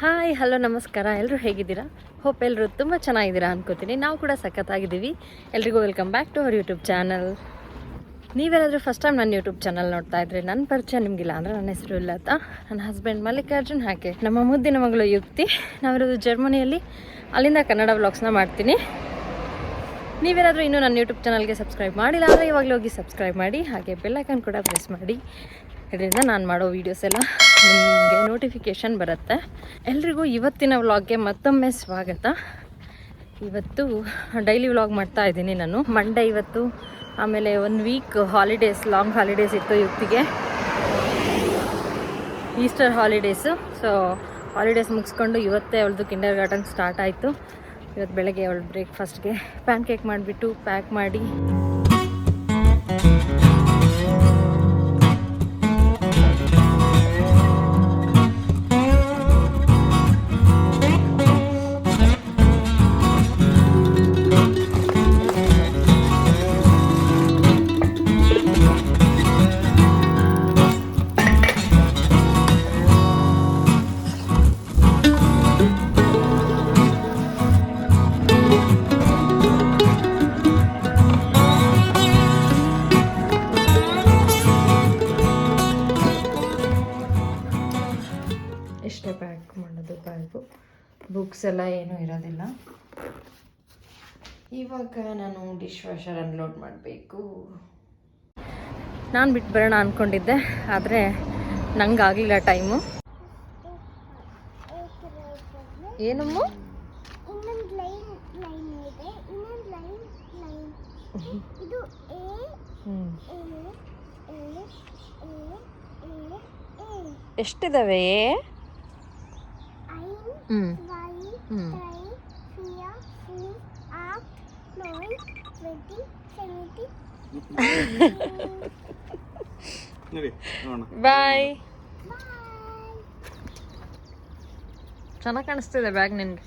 Hi, hello, ನಮಸ್ಕಾರ. ಎಲ್ಲರೂ ಹೇಗಿದ್ದೀರಾ? ಹೋಪ್ ಎಲ್ಲರೂ ತುಂಬ ಚೆನ್ನಾಗಿದ್ದೀರಾ ಅನ್ಕೋತೀನಿ. ನಾವು ಕೂಡ ಸಖತ್ತಾಗಿದ್ದೀವಿ. ಎಲ್ರಿಗೂ welcome back to our YouTube channel ನೀವೇನಾದರೂ ಫಸ್ಟ್ ಟೈಮ್ ನನ್ನ ಯೂಟ್ಯೂಬ್ ಚಾನಲ್ ನೋಡ್ತಾ ಇದ್ರೆ ನನ್ನ ಪರಿಚಯ ನಿಮಗಿಲ್ಲ ಅಂದರೆ ನನ್ನ ಹೆಸರು ಇಲ್ಲತ್ತ ನನ್ನ ಹಸ್ಬೆಂಡ್ ಮಲ್ಲಿಕಾರ್ಜುನ್ ಹಾಗೆ. ನಮ್ಮ ಮುದ್ದಿನ ಮಗಳು ಯುಕ್ತಿ. ನಾವಿರೋದು ಜರ್ಮನಿಯಲ್ಲಿ. ಅಲ್ಲಿಂದ ಕನ್ನಡ ವ್ಲಾಗ್ಸ್ನ ಮಾಡ್ತೀನಿ. ನೀವೇನಾದರೂ ಇನ್ನೂ ನನ್ನ ಯೂಟ್ಯೂಬ್ ಚಾನಲ್ಗೆ ಸಬ್ಸ್ಕ್ರೈಬ್ ಮಾಡಿಲ್ಲ ಅಂದರೆ ಇವಾಗಲೇ ಹೋಗಿ ಸಬ್ಸ್ಕ್ರೈಬ್ ಮಾಡಿ. ಹಾಗೆ ಬೆಲ್ಲೈಕನ್ ಕೂಡ ಪ್ರೆಸ್ ಮಾಡಿ. ಇದರಿಂದ ನಾನು ಮಾಡೋ ವೀಡಿಯೋಸ್ ಎಲ್ಲ ನಿಮಗೆ ನೋಟಿಫಿಕೇಷನ್ ಬರುತ್ತೆ. ಎಲ್ರಿಗೂ ಇವತ್ತಿನ ವ್ಲಾಗ್ಗೆ ಮತ್ತೊಮ್ಮೆ ಸ್ವಾಗತ. ಇವತ್ತು ಡೈಲಿ ವ್ಲಾಗ್ ಮಾಡ್ತಾ ಇದ್ದೀನಿ ನಾನು. ಮಂಡೇ ಇವತ್ತು, ಆಮೇಲೆ one week holidays long holidays ಇತ್ತು ಇವತ್ತಿಗೆ. ಈಸ್ಟರ್ ಹಾಲಿಡೇಸು ಸೊ ಹಾಲಿಡೇಸ್ ಮುಗಿಸ್ಕೊಂಡು ಇವತ್ತೇ ಅವಳದು ಕಿಂಡರ್ ಗಾರ್ಡನ್ ಸ್ಟಾರ್ಟ್ ಆಯಿತು. ಇವತ್ತು ಬೆಳಗ್ಗೆ ಅವಳು ಬ್ರೇಕ್ಫಾಸ್ಟ್ಗೆ ಪ್ಯಾನ್ ಕೇಕ್ ಮಾಡಿಬಿಟ್ಟು ಪ್ಯಾಕ್ ಮಾಡಿ. ಬುಕ್ಸ್ ಎಲ್ಲ ಏನೂ ಇರೋದಿಲ್ಲ. ಇವಾಗ ನಾನು ಡಿಶ್ ವಾಷರ್ ಅನ್ಲೋಡ್ ಮಾಡಬೇಕು. ನಾನು ಬಿಟ್ಟು ಬರೋಣ ಅಂದ್ಕೊಂಡಿದ್ದೆ ಆದರೆ ನಂಗೆ ಆಗಲಿಲ್ಲ ಟೈಮು ಏನಮ್ಮ? ಎಷ್ಟಿದಾವೆ ಹ್ಞೂ ಎ ಎ ಎ ಎ ಎ ಎಷ್ಟಿದ್ದಾವೆ ಐನ್ ಹ್ಞೂ ವೈ ಹ್ಮ್. ತ್ರೈ ಫಿಯಾ ಫೋರ್ ಆಪ್ ನೈನ್ ಟ್ವೆಂಟಿ ಸೆವೆಂಟಿ ನಡಿ ನೋಡೋಣ ಬಾಯ್ ಬಾಯ್ ಚೆನ್ನಾಗಿ ಕಾಣಿಸ್ತಿದೆ ಬ್ಯಾಗ್ ನಿನಗೆ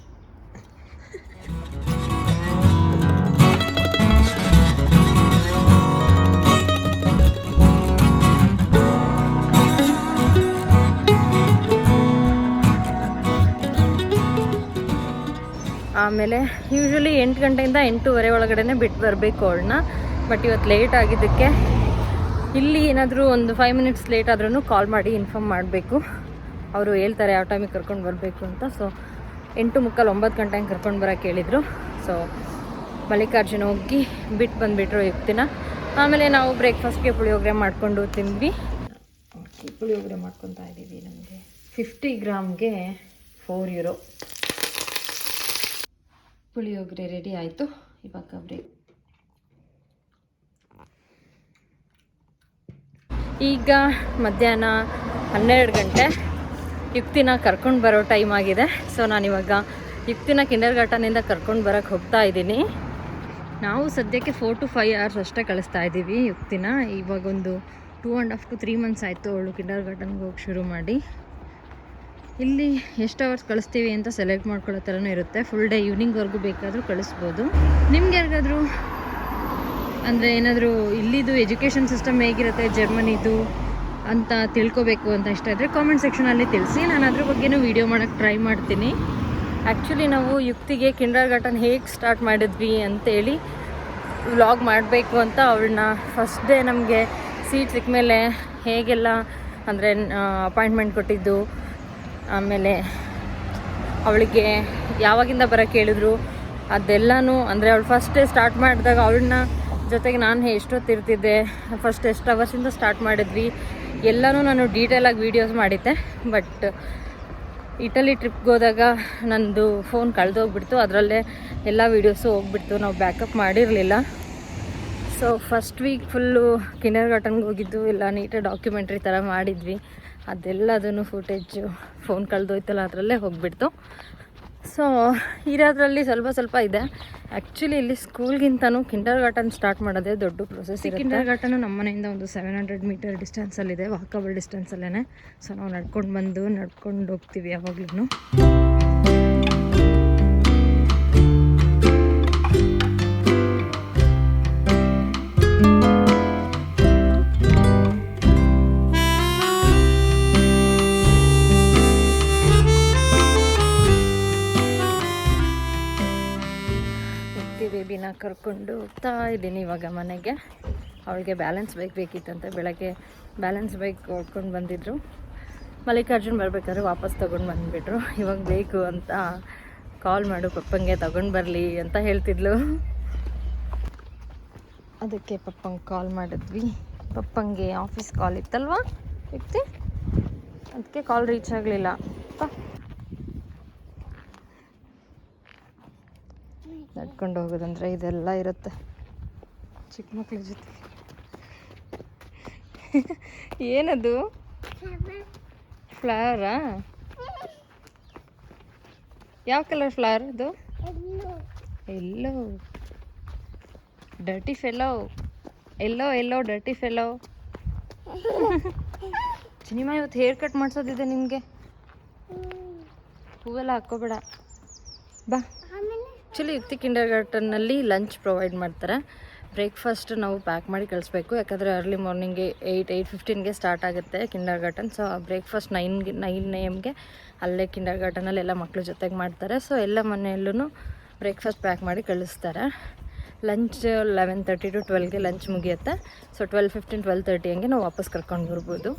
ಆಮೇಲೆ ಯೂಶ್ವಲಿ ಎಂಟು ಗಂಟೆಯಿಂದ ಎಂಟೂವರೆ ಒಳಗಡೆ ಬಿಟ್ಟು ಬರಬೇಕು ಅವಳನ್ನ. ಬಟ್ ಇವತ್ತು ಲೇಟ್ ಆಗಿದ್ದಕ್ಕೆ ಇಲ್ಲಿ ಏನಾದರೂ ಒಂದು ಫೈವ್ ಮಿನಿಟ್ಸ್ ಲೇಟ್ ಆದ್ರೂ ಕಾಲ್ ಮಾಡಿ ಇನ್ಫಾರ್ಮ್ ಮಾಡಬೇಕು. ಅವರು ಹೇಳ್ತಾರೆ ಯಾವ ಟೈಮಿಗೆ ಕರ್ಕೊಂಡು ಬರಬೇಕು ಅಂತ. ಸೊ ಎಂಟು ಮುಕ್ಕಾಲು ಒಂಬತ್ತು ಗಂಟೆ ಹಂಗೆ ಕರ್ಕೊಂಡು ಬರೋಕೆ ಹೇಳಿದರು. ಸೊ ಮಲ್ಲಿಕಾರ್ಜುನ ಹೋಗಿ ಬಿಟ್ಟು ಬಂದುಬಿಟ್ರು ಇವತ್ತಿನ ಆಮೇಲೆ ನಾವು ಬ್ರೇಕ್ಫಾಸ್ಟ್ಗೆ ಪುಳಿಯೋಗರೆ ಮಾಡಿಕೊಂಡು ತಿಂದ್ವಿ. ಪುಳಿಯೋಗರೆ ಮಾಡ್ಕೊತಾ ಇದ್ದೀವಿ ನಮಗೆ. ಫಿಫ್ಟಿ ಗ್ರಾಮ್ಗೆ ಫೋರ್ ಯೂರೋ ಪುಳಿಯೋಗರೆ ರೆಡಿ ಆಯಿತು. ಇವಾಗ ಬ್ರೇಕ್ ಈಗ ಮಧ್ಯಾಹ್ನ ಹನ್ನೆರಡು ಗಂಟೆ ಯುಕ್ತಿನ ಕರ್ಕೊಂಡು ಬರೋ ಟೈಮ್ ಆಗಿದೆ. ಸೊ ನಾನಿವಾಗ ಯುಕ್ತಿನ ಕಿಂಡರ್ ಗಾರ್ಟನಿಂದ ಕರ್ಕೊಂಡು ಬರೋಕ್ಕೆ ಹೋಗ್ತಾ ಇದ್ದೀನಿ. ನಾವು ಸದ್ಯಕ್ಕೆ ಫೋರ್ ಟು ಫೈವ್ ಅವರ್ಸ್ ಅಷ್ಟೇ ಕಳಿಸ್ತಾ ಇದ್ದೀವಿ ಯುಕ್ತಿನ. ಇವಾಗೊಂದು two and half to three months ಆಯಿತು ಅವಳು ಕಿಂಡರ್ ಗಾರ್ಟನ್ಗೆ ಹೋಗಿ ಶುರು ಮಾಡಿ. ಇಲ್ಲಿ ಎಷ್ಟು ಅವರ್ಸ್ ಕಳಿಸ್ತೀವಿ ಅಂತ ಸೆಲೆಕ್ಟ್ ಮಾಡ್ಕೊಳ್ಳೋ ಥರನೂ ಇರುತ್ತೆ. ಫುಲ್ ಡೇ ಈವ್ನಿಂಗ್ವರೆಗೂ ಬೇಕಾದರೂ ಕಳಿಸ್ಬೋದು. ನಿಮ್ಗೆ ಯಾರಿಗಾದರೂ ಅಂದರೆ ಏನಾದರೂ ಇಲ್ಲಿದು ಎಜುಕೇಷನ್ ಸಿಸ್ಟಮ್ ಹೇಗಿರುತ್ತೆ, ಜರ್ಮನಿದು ಅಂತ ತಿಳ್ಕೊಬೇಕು ಅಂತ ಇಷ್ಟ ಇದ್ದರೆ ಕಾಮೆಂಟ್ ಸೆಕ್ಷನಲ್ಲಿ ತಿಳಿಸಿ. ನಾನು ಅದ್ರ ಬಗ್ಗೆನೂ ವೀಡಿಯೋ ಮಾಡೋಕ್ಕೆ ಟ್ರೈ ಮಾಡ್ತೀನಿ. ಆ್ಯಕ್ಚುಲಿ ನಾವು ಯುಕ್ತಿಗೆ ಕಿಂಡರ್ ಗಾರ್ಟನ್ ಹೇಗೆ ಸ್ಟಾರ್ಟ್ ಮಾಡಿದ್ವಿ ಅಂತೇಳಿ ವ್ಲಾಗ್ ಮಾಡಬೇಕು ಅಂತ ಅವಳನ್ನ ಫಸ್ಟ್ ಡೇ ನಮಗೆ ಸೀಟ್ ಸಿಕ್ಕ ಮೇಲೆ ಹೇಗೆಲ್ಲ ಅಂದರೆ ಅಪಾಯಿಂಟ್ಮೆಂಟ್ ಕೊಟ್ಟಿದ್ದು, ಆಮೇಲೆ ಅವಳಿಗೆ ಯಾವಾಗಿಂದ ಬರೋಕ್ಕೆ ಹೇಳಿದ್ರು, ಅದೆಲ್ಲನೂ ಅಂದರೆ ಅವಳು ಫಸ್ಟ್ ಡೇ ಸ್ಟಾರ್ಟ್ ಮಾಡಿದಾಗ ಅವಳನ್ನ ಜೊತೆಗೆ ನಾನು ಎಷ್ಟೊತ್ತಿರ್ತಿದ್ದೆ ಫಸ್ಟ್ ಎಷ್ಟು ಅವರ್ಸಿಂದ ಸ್ಟಾರ್ಟ್ ಮಾಡಿದ್ವಿ. ಎಲ್ಲನೂ ನಾನು ಡೀಟೇಲಾಗಿ ವೀಡಿಯೋಸ್ ಮಾಡಿದ್ದೆ ಬಟ್ ಇಟಲಿ ಟ್ರಿಪ್ಗೆ ಹೋದಾಗ ನಂದು ಫೋನ್ ಕಳೆದೋಗ್ಬಿಡ್ತು. ಅದರಲ್ಲೇ ಎಲ್ಲ ವೀಡಿಯೋಸು ಹೋಗ್ಬಿಡ್ತು. ನಾವು ಬ್ಯಾಕಪ್ ಮಾಡಿರಲಿಲ್ಲ. ಸೊ ಫಸ್ಟ್ ವೀಕ್ ಫುಲ್ಲು ಕಿನ್ನರ್ ಗಾರ್ಟನ್ಗೆ ಹೋಗಿದ್ದು, ಎಲ್ಲ ನೀಟಾಗಿ ಡಾಕ್ಯುಮೆಂಟ್ರಿ ಥರ ಮಾಡಿದ್ವಿ. ಅದೆಲ್ಲದನ್ನು ಫುಟೇಜು ಫೋನ್ ಕಳೆದೋಯ್ತಲ್ಲ, ಅದರಲ್ಲೇ ಹೋಗ್ಬಿಡ್ತು. ಸೊ ಇರೋದ್ರಲ್ಲಿ ಸ್ವಲ್ಪ ಸ್ವಲ್ಪ ಇದೆ. ಆ್ಯಕ್ಚುಲಿ ಇಲ್ಲಿ ಸ್ಕೂಲ್ಗಿಂತನೂ ಕಿಂಡರ್ ಗಾರ್ಟನ್ ಸ್ಟಾರ್ಟ್ ಮಾಡೋದೇ ದೊಡ್ಡ ಪ್ರೊಸೆಸ್ ಕಿಂಡರ್ ಗಾರ್ಟನು ನಮ್ಮ ಮನೆಯಿಂದ ಒಂದು ಸೆವೆನ್ ಹಂಡ್ರೆಡ್ ಮೀಟರ್ ಡಿಸ್ಟೆನ್ಸಲ್ಲಿದೆ ವಾಕಬಲ್ ಡಿಸ್ಟೆನ್ಸಲ್ಲೇ ಸೊ ನಾವು ನಡ್ಕೊಂಡು ಬಂದು ನಡ್ಕೊಂಡು ಹೋಗ್ತೀವಿ ಯಾವಾಗ್ಲೂ ಕರ್ಕೊಂಡು ಹೋಗ್ತಾ ಇದ್ದೀನಿ ಇವಾಗ ಮನೆಗೆ. ಅವಳಿಗೆ ಬ್ಯಾಲೆನ್ಸ್ ಬೈಕ್ ಬೇಕಿತ್ತಂತೆ. ಬೆಳಗ್ಗೆ ಬ್ಯಾಲೆನ್ಸ್ ಬೈಕ್ ಹೊಡ್ಕೊಂಡು ಬಂದಿದ್ರು. ಮಲ್ಲಿಕಾರ್ಜುನ್ ಬರಬೇಕಾದ್ರೆ ವಾಪಸ್ ತೊಗೊಂಡು ಬಂದುಬಿಟ್ರು. ಇವಾಗ ಬೇಕು ಅಂತ ಕಾಲ್ ಮಾಡು, ಪಪ್ಪಂಗೆ ತಗೊಂಡು ಬರಲಿ ಅಂತ ಹೇಳ್ತಿದ್ಲು. ಅದಕ್ಕೆ ಪಪ್ಪಂಗೆ ಕಾಲ್ ಮಾಡಿದ್ವಿ. ಪಪ್ಪಂಗೆ ಆಫೀಸ್ ಕಾಲ್ ಇತ್ತಲ್ವಾ ಇತ್ತೆ ಅದಕ್ಕೆ ಕಾಲ್ ರೀಚ್ ಆಗಲಿಲ್ಲ. ನಡ್ಕೊಂಡು ಹೋಗೋದಂದ್ರೆ ಇದೆಲ್ಲ ಇರುತ್ತೆ. ಚಿಕ್ಕ ಮಕ್ಳ ಜೊತೆ. ಏನದು? ಫ್ಲವರಾ ಯಾವ ಕಲರ್ ಫ್ಲವರ್ ಇದು yellow dirty fellow yellow yellow dirty fellow cinema ಇವತ್ತು ಹೇರ್ ಕಟ್ ಮಾಡಿಸೋದಿದೆ ನಿಮಗೆ. ಹೂವೆಲ್ಲ ಹಾಕ್ಕೋಬೇಡ. ಬಾ. ಆ್ಯಕ್ಚುಲಿ ಯುಕ್ತಿ ಕಿಂಡರ್ ಗಾರ್ಟನ್ನಲ್ಲಿ ಲಂಚ್ ಪ್ರೊವೈಡ್ ಮಾಡ್ತಾರೆ. ಬ್ರೇಕ್ಫಾಸ್ಟ್ ನಾವು ಪ್ಯಾಕ್ ಮಾಡಿ ಕಳಿಸ್ಬೇಕು. ಯಾಕಂದರೆ ಅರ್ಲಿ ಮಾರ್ನಿಂಗ್ಗೆ ಏಯ್ಟ್ ಏಯ್ಟ್ ಫಿಫ್ಟೀನ್ಗೆ ಸ್ಟಾರ್ಟ್ ಆಗುತ್ತೆ ಕಿಂಡರ್ ಗಾರ್ಟನ್ ಸೊ ಬ್ರೇಕ್ಫಾಸ್ಟ್ ನೈನ್ಗೆ, ನೈನ್ ಎ ಎಮ್ಗೆ ಅಲ್ಲೇ ಕಿಂಡರ್ ಗಾರ್ಟನಲ್ಲಿ ಎಲ್ಲ ಮಕ್ಕಳು ಜೊತೆಗೆ ಮಾಡ್ತಾರೆ. ಸೊ ಎಲ್ಲ ಮನೆಯಲ್ಲೂ ಬ್ರೇಕ್ಫಾಸ್ಟ್ ಪ್ಯಾಕ್ ಮಾಡಿ ಕಳಿಸ್ತಾರೆ. ಲಂಚ್ ಲೆವೆನ್ ತರ್ಟಿ ಟು ಟ್ವೆಲ್ಗೆ ಲಂಚ್ ಮುಗಿಯುತ್ತೆ. So twelve fifteen, twelve thirty ಹಂಗೆ ನಾವು ವಾಪಸ್ ಕರ್ಕೊಂಡು ಬರ್ಬೋದು.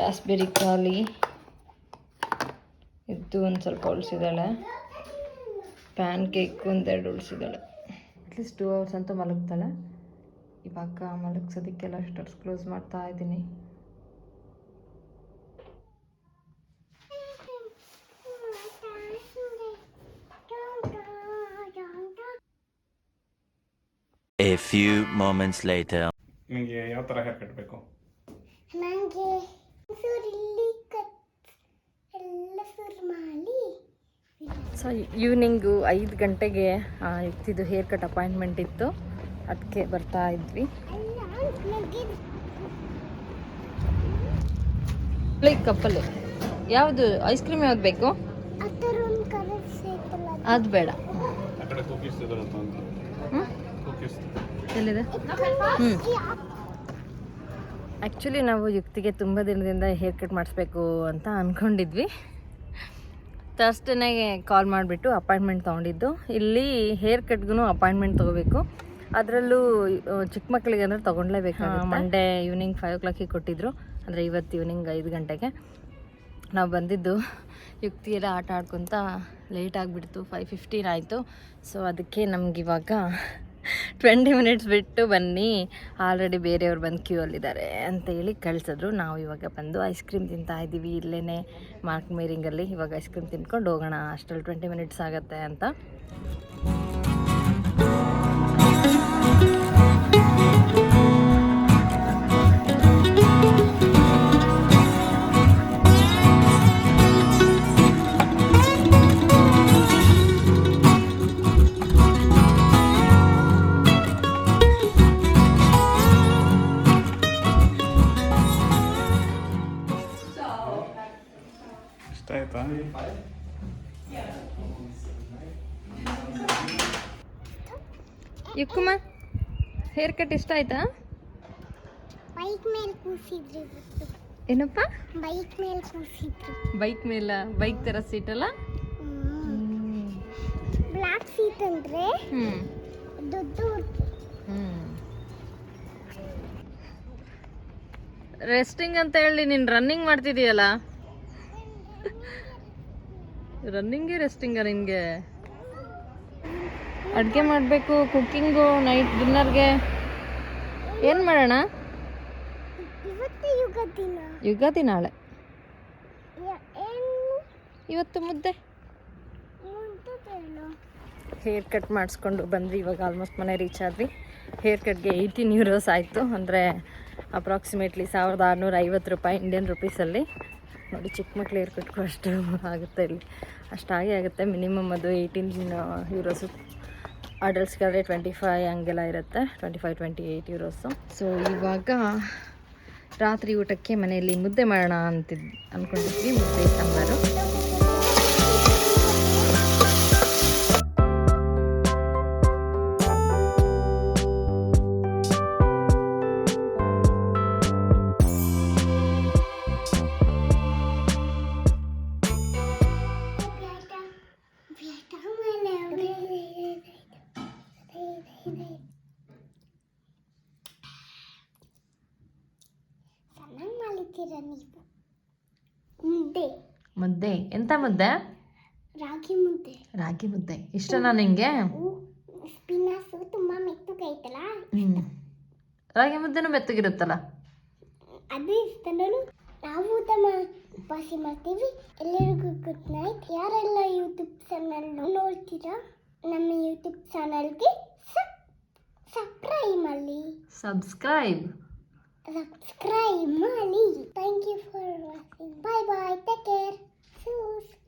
ರಾಸ್ಬೆರಿ ಖಾಲಿ. ಇದ್ದು ಒಂದು ಸ್ವಲ್ಪ ಉಳಿಸಿದ್ದಾಳೆ. ಪ್ಯಾನ್ ಕೇಕ್ ಒಂದೆರಡು ಉಳಿಸಿದ್ದಾಳೆ. ಅಟ್ಲೀಸ್ಟ್ ಟೂ ಅವರ್ಸ್ ಅಂತೂ ಮಲಗ್ತಾಳೆ. ಇವಾಗ ಮಲಗ್ಸೋದಕ್ಕೆಲ್ಲ ಸ್ಟರ್ಸ್ ಕ್ಲೋಸ್ ಮಾಡ್ತಾ ಇದ್ದೀನಿ. A few moments later. ನಿಮಗೆ ಯಾವ ಥರ ಹೇರ್ ನನಗೆ ಸೂರು ಇಲ್ಲಿ ಕಟ್ ಎಲ್ಲ ಸೂರು ಮಾಡಿ ಸೊ ಈವ್ನಿಂಗು ಐದು ಗಂಟೆಗೆ ಇತ್ತಿದ್ದು ಹೇರ್ ಕಟ್ ಅಪಾಯಿಂಟ್ಮೆಂಟ್ ಇತ್ತು. ಅದಕ್ಕೆ ಬರ್ತಾ ಇದ್ವಿ. ಕಪ್ಪಲ್ಲಿ ಯಾವುದು ಐಸ್ ಕ್ರೀಮ್ ಯಾವ್ದು ಬೇಕು? ಅದು ಬೇಡ. ಎಲ್ಲಿದೆ? ಹ್ಞೂ ಆ್ಯಕ್ಚುಲಿ ನಾವು ಯುಕ್ತಿಗೆ ತುಂಬ ದಿನದಿಂದ ಹೇರ್ ಕಟ್ ಮಾಡಿಸ್ಬೇಕು ಅಂತ ಅಂದ್ಕೊಂಡಿದ್ವಿ ಥರ್ಸ್ಡೇನಾಗೆ ಕಾಲ್ ಮಾಡಿಬಿಟ್ಟು ಅಪಾಯಿಂಟ್ಮೆಂಟ್ ತೊಗೊಂಡಿದ್ದು. ಇಲ್ಲಿ ಹೇರ್ ಕಟ್ಗೂ ಅಪಾಯಿಂಟ್ಮೆಂಟ್ ತೊಗೋಬೇಕು. ಅದರಲ್ಲೂ ಚಿಕ್ಕ ಮಕ್ಕಳಿಗೆ ಅಂದರೆ ತೊಗೊಂಡ್ಲೇಬೇಕು ಮಂಡೇ ಈವ್ನಿಂಗ್ ಫೈವ್ ಓ ಕ್ಲಾಕಿಗೆ ಕೊಟ್ಟಿದ್ರು. ಅಂದರೆ ಇವತ್ತು ಈವ್ನಿಂಗ್ ಐದು ಗಂಟೆಗೆ. ನಾವು ಬಂದಿದ್ದು ಯುಕ್ತಿ ಎಲ್ಲ ಆಟ ಆಡ್ಕೊತ ಲೇಟ್ ಆಗಿಬಿಡ್ತು. ಫೈವ್ ಫಿಫ್ಟೀನ್ ಆಯಿತು. ಸೊ ಅದಕ್ಕೆ ನಮಗಿವಾಗ ಟ್ವೆಂಟಿ ಮಿನಿಟ್ಸ್ ಬಿಟ್ಟು ಬನ್ನಿ. ಆಲ್ರೆಡಿ ಬೇರೆಯವ್ರು ಬಂದು ಕ್ಯೂ ಅಲ್ಲಿದ್ದಾರೆ. ಅಂತೇಳಿ ಕಳಿಸಿದ್ರು. ನಾವು ಇವಾಗ ಬಂದು ಐಸ್ ಕ್ರೀಮ್ ತಿಂತಾ ಇದ್ದೀವಿ ಇಲ್ಲೇ ಮಾರ್ಕ್ ಮೇರಿಂಗಲ್ಲಿ ಇವಾಗ ಐಸ್ ಕ್ರೀಮ್ ತಿನ್ಕೊಂಡು ಹೋಗೋಣ. ಅಷ್ಟರಲ್ಲಿ ಟ್ವೆಂಟಿ ಮಿನಿಟ್ಸ್ ಆಗುತ್ತೆ ಅಂತ. ಹೇರ್ ಕಟ್ ಇಷ್ಟ ಆಯ್ತಾ? ಬೈಕ್ ಮೇಲೆ ಕೂಸಿದ್ರು ಇವತ್ತು ಏನಪ್ಪ? ಬೈಕ್ ಮೇಲೆ ಕೂಸಿದ್ರು ಬೈಕ್ ಮೇಲೆ ಬೈಕ್ ತರ ಸೀಟ್ ಅಲ್ಲ? ಬ್ಲಾಕ್ ಸೀಟ್ ಅಂದ್ರೆ ದೊಡ್ಡ ರೆಸ್ಟಿಂಗ್ ಅಂತ ಹೇಳಿ ನೀನು ರನ್ನಿಂಗ್ ಮಾಡ್ತಿದೀಯಲ್ಲ? ರನ್ನಿಂಗೇ ರೆಸ್ಟಿಂಗ ನಿನಗೆ? ಅಡುಗೆ ಮಾಡಬೇಕು ಕುಕ್ಕಿಂಗು ನೈಟ್ ಡಿನ್ನರ್ಗೆ ಏನು ಮಾಡೋಣ? ಯುಗಾದಿ ನಾಳೆ. ಇವತ್ತು ಮುದ್ದೆ. ಹೇರ್ ಕಟ್ ಮಾಡಿಸ್ಕೊಂಡು ಬಂದ್ವಿ ಇವಾಗ ಆಲ್ಮೋಸ್ಟ್ ಮನೆ ರೀಚ್ ಆದ್ವಿ. ಹೇರ್ ಕಟ್ಗೆ ಏಯ್ಟೀನ್ ಯೂರೋಸ್ ಆಯಿತು ಅಂದರೆ ಅಪ್ರಾಕ್ಸಿಮೇಟ್ಲಿ ಸಾವಿರದ ಆರುನೂರ ಐವತ್ತು ರೂಪಾಯಿ ಇಂಡಿಯನ್ ರುಪೀಸಲ್ಲಿ ನೋಡಿ ಚಿಕ್ಕ ಮಕ್ಳು ಹೇರ್ ಕಟ್ಗೂ ಅಷ್ಟು ಆಗುತ್ತೆ ಇಲ್ಲಿ. ಅಷ್ಟಾಗೇ ಆಗುತ್ತೆ ಮಿನಿಮಮ್ ಅದು ಏಯ್ಟೀನ್ ಯೂರೋಸು ಅಡಲ್ಟ್ಸ್ಗಾದ್ರೆ ಟ್ವೆಂಟಿ ಫೈ ಹಂಗೆಲ್ಲ ಇರುತ್ತೆ. Twenty five twenty eight euros so ಇವಾಗ ರಾತ್ರಿ ಊಟಕ್ಕೆ ಮನೆಯಲ್ಲಿ ಮುದ್ದೆ ಮಾಡೋಣ ಅಂತಿದ್ದು ಅಂದ್ಕೊಂಡಿದ್ವಿ ಮುದ್ದೆ ಸಾಂಬಾರು. ಮಾಡಿದ್ದೀರ ನೀವು ಮುದ್ದೆ. ಮುದ್ದೆ. ಎಂತ ಮುದ್ದೆ? ರಾಗಿ ಮುದ್ದೆ. ರಾಗಿ ಮುದ್ದೆ. ಇಷ್ಟನಾ ನಿಂಗೆ? ಸ್ಪಿನಾಸು ತುಂಬಾ ಮೆತ್ತಗೈತಲ್ಲ ರಾಗಿ ಮುದ್ದೆನೂ ಮೆತ್ತಗಿರುತ್ತಲ್ಲ? ಅದು ಇಷ್ಟ ನೋಡು. ನಾವು ತಮ್ಮ ಉಪಾಸಿ ಮಾಡ್ತೀವಿ. ಎಲ್ಲರಿಗೂ ಗುಡ್ ನೈಟ್ ಯಾರೆಲ್ಲ ಯೂಟ್ಯೂಬ್ ಚಾನಲ್ ನೋಡ್ತೀರಾ ನಮ್ಮ ಯೂಟ್ಯೂಬ್ ಚಾನಲ್ಗೆ ಸಬ್ಸ್ಕ್ರೈಬ್ ಮಲ್ಲಿ subscribe subscribe Mali. Thank you for watching. Bye bye. Take care. Soos.